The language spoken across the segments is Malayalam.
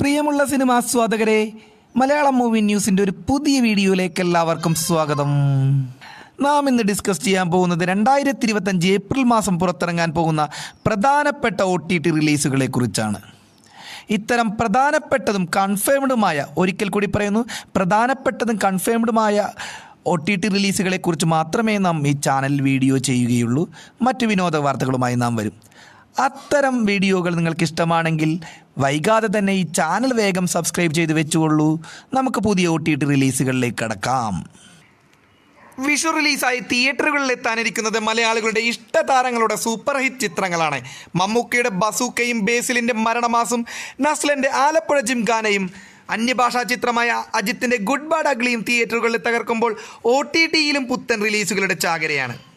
പ്രിയമുള്ള സിനിമാസ്വാദകരെ മലയാളം മൂവി ന്യൂസിന്റെ ഒരു പുതിയ വീഡിയോയിലേക്ക് എല്ലാവർക്കും സ്വാഗതം. നാം ഇന്ന് ഡിസ്കസ് ചെയ്യാൻ പോകുന്നത് രണ്ടായിരത്തി ഇരുപത്തഞ്ച് ഏപ്രിൽ മാസം പുറത്തിറങ്ങാൻ പോകുന്ന പ്രധാനപ്പെട്ട ഒ ടി ടി റിലീസുകളെ കുറിച്ചാണ്. ഇത്തരം പ്രധാനപ്പെട്ടതും കൺഫേംഡുമായ ഒരിക്കൽ കൂടി പറയുന്നു പ്രധാനപ്പെട്ടതും കൺഫേംഡുമായ ഒ ടി ടി റിലീസുകളെ കുറിച്ച് മാത്രമേ നാം ഈ ചാനൽ വീഡിയോ ചെയ്യുകയുള്ളൂ. മറ്റു വിനോദ വാർത്തകളുമായി നാം വരും. അത്തരം വീഡിയോകൾ നിങ്ങൾക്ക് ഇഷ്ടമാണെങ്കിൽ വൈകാതെ തന്നെ ഈ ചാനൽ വേഗം സബ്സ്ക്രൈബ് ചെയ്ത് വെച്ചുകൊള്ളൂ. നമുക്ക് പുതിയ ഒ ടി ടി റിലീസുകളിലേക്ക് കടക്കാം. വിഷു റിലീസായി തിയേറ്ററുകളിൽ എത്താനിരിക്കുന്നത് മലയാളികളുടെ ഇഷ്ടതാരങ്ങളുടെ സൂപ്പർ ഹിറ്റ് ചിത്രങ്ങളാണ്. മമ്മൂക്കയുടെ ബസൂക്കയും ബേസിലിന്റെ മരണമാസും നസ്ലന്റെ ആലപ്പുഴ ജിംഖാനയും അന്യഭാഷാ ചിത്രമായ അജിത്തിന്റെ ഗുഡ് ബാഡ് അഗ്ലിയും തിയേറ്ററുകളിൽ തകർക്കുമ്പോൾ ഒ ടി ടിയിലും പുത്തൻ റിലീസുകളുടെ ചാകരയാണ്.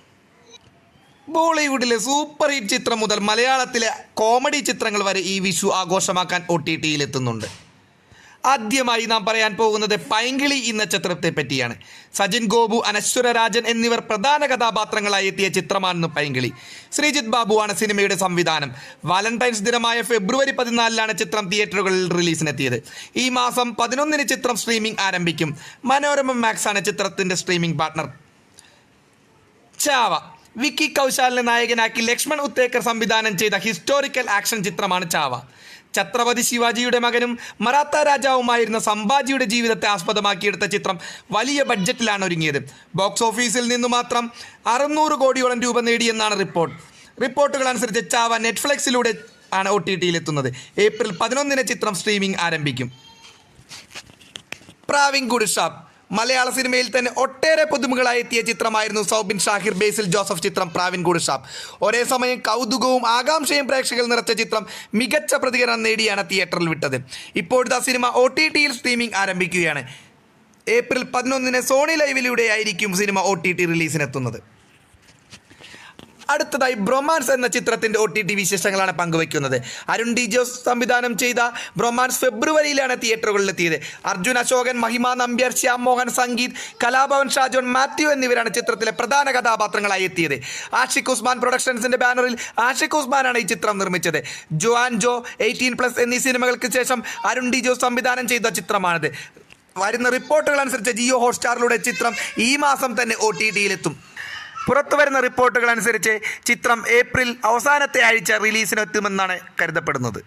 ബോളിവുഡിലെ സൂപ്പർ ഹിറ്റ് ചിത്രം മുതൽ മലയാളത്തിലെ കോമഡി ചിത്രങ്ങൾ വരെ ഈ വിഷു ആഘോഷമാക്കാൻ ഒ ടി ടിയിൽ എത്തുന്നുണ്ട് ആദ്യമായി നാം പറയാൻ പോകുന്നത് പൈങ്കിളി എന്ന ചിത്രത്തെ പറ്റിയാണ്. സജിൻ ഗോപു അനശ്വര രാജൻ എന്നിവർ പ്രധാന കഥാപാത്രങ്ങളായി എത്തിയ ചിത്രമാണെന്ന് പൈങ്കിളി. ശ്രീജിത്ത് ബാബുവാണ് സിനിമയുടെ സംവിധാനം. വാലന്റൈൻസ് ദിനമായ ഫെബ്രുവരി പതിനാലിലാണ് ചിത്രം തിയേറ്ററുകളിൽ റിലീസിനെത്തിയത്. ഈ മാസം പതിനൊന്നിന് ചിത്രം സ്ട്രീമിംഗ് ആരംഭിക്കും. മനോരമ മാക്സ് ആണ് ചിത്രത്തിന്റെ സ്ട്രീമിംഗ് പാർട്ണർ. ചാവ. വിക്കി കൗശാലിനെ നായകനാക്കി ലക്ഷ്മൺ ഉത്തേക്കർ സംവിധാനം ചെയ്ത ഹിസ്റ്റോറിക്കൽ ആക്ഷൻ ചിത്രമാണ് ചാവ. ഛത്രപതി ശിവാജിയുടെ മകനും മറാത്ത രാജാവുമായിരുന്ന സംഭാജിയുടെ ജീവിതത്തെ ആസ്പദമാക്കിയെടുത്ത ചിത്രം വലിയ ബഡ്ജറ്റിലാണ് ഒരുങ്ങിയത്. ബോക്സ് ഓഫീസിൽ നിന്നു മാത്രം അറുന്നൂറ് കോടിയോളം രൂപ നേടിയെന്നാണ് റിപ്പോർട്ട്. റിപ്പോർട്ടുകൾ അനുസരിച്ച് ചാവ നെറ്റ്ഫ്ലിക്സിലൂടെ ആണ് ഒ ടി ടിയിലെത്തുന്നത് ഏപ്രിൽ പതിനൊന്നിന് ചിത്രം സ്ട്രീമിംഗ് ആരംഭിക്കും. പ്രാവിൻകുട് ഷാപ്പ്. മലയാള സിനിമയിൽ തന്നെ ഒട്ടേറെ പുതുമകളായി എത്തിയ ചിത്രമായിരുന്നു സൗബിൻ ഷാഹിർ ബേസിൽ ജോസഫ് ചിത്രം പ്രാവിൻ ഷാപ്പ് ഒരേ സമയം കൗതുകവും ആകാംക്ഷയും പ്രേക്ഷകർ നിറച്ച ചിത്രം മികച്ച പ്രതികരണം നേടിയാണ് തിയേറ്ററിൽ വിട്ടത്. ഇപ്പോഴത്തെ സിനിമ ഒ ടി ടിയിൽ സ്ട്രീമിംഗ് ആരംഭിക്കുകയാണ്. ഏപ്രിൽ പതിനൊന്നിന് സോണി ലൈവിലൂടെയായിരിക്കും സിനിമ ഒ ടി ടി റിലീസിനെത്തുന്നത്. അടുത്തതായി ബ്രൊമാൻസ് എന്ന ചിത്രത്തിന്റെ ഒ ടി ടി വിശേഷങ്ങളാണ് പങ്കുവയ്ക്കുന്നത്. അരുൺ ഡി ജോസ് സംവിധാനം ചെയ്ത ബ്രൊമാൻസ് ഫെബ്രുവരിയിലാണ് തിയേറ്ററുകളിലെത്തിയത്. അർജുൻ അശോകൻ മഹിമ നമ്പ്യാർ ശ്യാം മോഹൻ സംഗീത് കലാഭവൻ ഷാജോൺ മാത്യു എന്നിവരാണ് ചിത്രത്തിലെ പ്രധാന കഥാപാത്രങ്ങളായി എത്തിയത്. ആഷിഖ് ഉസ്മാൻ പ്രൊഡക്ഷൻസിന്റെ ബാനറിൽ ആഷിഖ് ഉസ്മാനാണ് ഈ ചിത്രം നിർമ്മിച്ചത്. ജോആൻ ജോ എയ്റ്റീൻ പ്ലസ് എന്നീ സിനിമകൾക്ക് ശേഷം അരുൺ ഡി ജോസ് സംവിധാനം ചെയ്ത ചിത്രമാണിത്. വരുന്ന റിപ്പോർട്ടുകൾ അനുസരിച്ച് ജിയോ ഹോട്ട്സ്റ്റാറിലൂടെ ചിത്രം ഈ മാസം തന്നെ ഒ ടി ടിയിലെത്തും പുറത്തു വരുന്ന റിപ്പോർട്ടുകൾ അനുസരിച്ച് ചിത്രം ഏപ്രിൽ അവസാനത്തെ ആഴ്ച റിലീസിനെത്തുമെന്നാണ് കരുതപ്പെടുന്നത്.